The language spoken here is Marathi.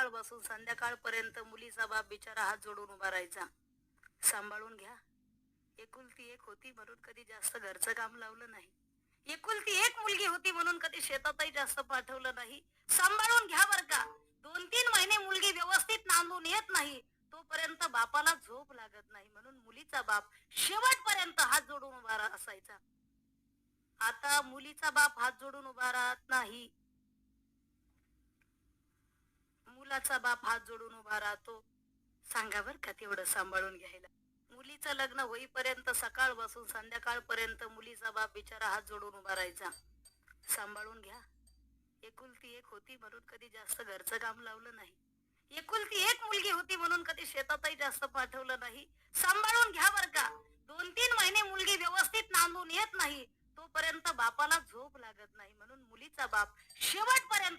सकाळपासून संध्याकाळपर्यंत मुलीचा बाप बिचारा हात जोडून उभा राहायचा. सांभाळून घ्या. एकुलती एक होती म्हणून कधी जास्त घरचं काम लावलं नाही. एकुलती एक मुलगी होती म्हणून कधी शेतातही जास्त पाठवलं नाही. सांभाळून घ्या बर का. दोन तीन महिने मुलगी व्यवस्थित नांदून येत नाही. तोपर्यंत बापाला झोप लागत नाही म्हणून मुलीचा बाप शेवटपर्यंत हात जोडून उभा असायचा. आता मुलीचा बाप हात जोडून उभा राहत नाही. मुलाचा बाप हात जोडून उभा राहतो. सांगा बर का तेवढं सांभाळून घ्यायला? मुलीचं लग्न होईपर्यंत सकाळ बसून संध्याकाळपर्यंत मुलीचा बाप बिचारा हात जोडून उभा राहायचा. सांभाळून घ्या. एकुलती एक होती म्हणून कधी जास्त घरचं काम लावलं नाही. एकुलती एक मुलगी होती म्हणून कधी शेतातही जास्त पाठवलं नाही. सांभाळून घ्या बर का. दोन तीन महिने मुलगी व्यवस्थित नांदून येत नाही. तोपर्यंत बापाला झोप लागत नाही म्हणून मुलीचा बाप शेवटपर्यंत